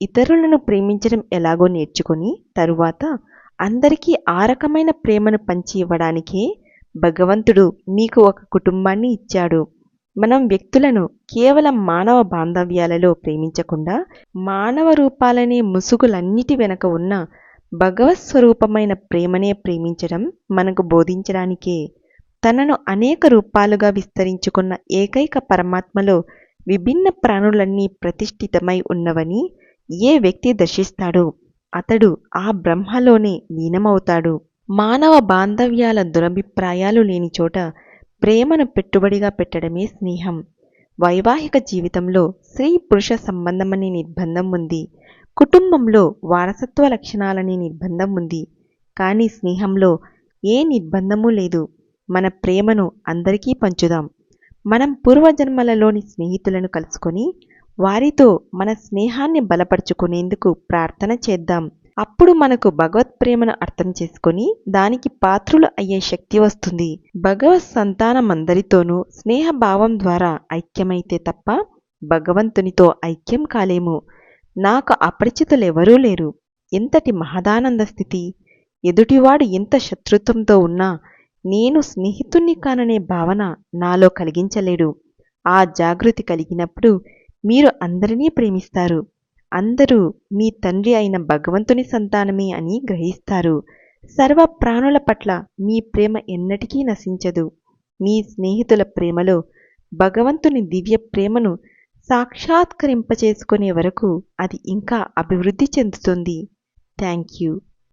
ఇతరులను ప్రేమించడం ఎలాగో నేర్చుకొని తరువాత అందరికీ ఆ రకమైన ప్రేమను పంచి ఇవ్వడానికే భగవంతుడు మీకు ఒక కుటుంబాన్ని ఇచ్చాడు. మనం వ్యక్తులను కేవలం మానవ బాంధవ్యాలలో ప్రేమించకుండా మానవ రూపాలనే ముసుగులన్నిటి వెనక ఉన్న భగవత్ స్వరూపమైన ప్రేమనే ప్రేమించడం మనకు బోధించడానికే తనను అనేక రూపాలుగా విస్తరించుకున్న ఏకైక పరమాత్మలో విభిన్న ప్రాణులన్నీ ప్రతిష్ఠితమై ఉన్నవని ఏ వ్యక్తి దర్శిస్తాడో అతడు ఆ బ్రహ్మలోనే లీనమవుతాడు. మానవ బాంధవ్యాల దురభిప్రాయాలు లేని చోట ప్రేమను పెట్టుబడిగా పెట్టడమే స్నేహం. వైవాహిక జీవితంలో స్త్రీ పురుష సంబంధమనే నిర్బంధం ఉంది. కుటుంబంలో వారసత్వ లక్షణాలనే నిర్బంధం ఉంది. కానీ స్నేహంలో ఏ నిర్బంధము లేదు. మన ప్రేమను అందరికీ పంచుదాం. మనం పూర్వజన్మలలోని స్నేహితులను కలుసుకొని వారితో మన స్నేహాన్ని బలపరుచుకునేందుకు ప్రార్థన చేద్దాం. అప్పుడు మనకు భగవత్ ప్రేమను అర్థం చేసుకొని దానికి పాత్రులు అయ్యే శక్తి వస్తుంది. భగవత్ సంతానమందరితోనూ స్నేహభావం ద్వారా ఐక్యమైతే తప్ప భగవంతునితో ఐక్యం కాలేము. నాకు అపరిచితులెవరూ లేరు. ఎంతటి మహదానంద స్థితి? ఎదుటివాడు ఎంత శత్రుత్వంతో ఉన్నా నేను స్నేహితుణ్ణి కాననే భావన నాలో కలిగించలేడు. ఆ జాగృతి కలిగినప్పుడు మీరు అందరినీ ప్రేమిస్తారు. అందరూ మీ తండ్రి అయిన భగవంతుని సంతానమే అని గ్రహిస్తారు. సర్వ ప్రాణుల పట్ల మీ ప్రేమ ఎన్నటికీ నశించదు. మీ స్నేహితుల ప్రేమలో భగవంతుని దివ్య ప్రేమను సాక్షాత్కరింపచేసుకునే వరకు అది ఇంకా అభివృద్ధి చెందుతుంది. Thank you.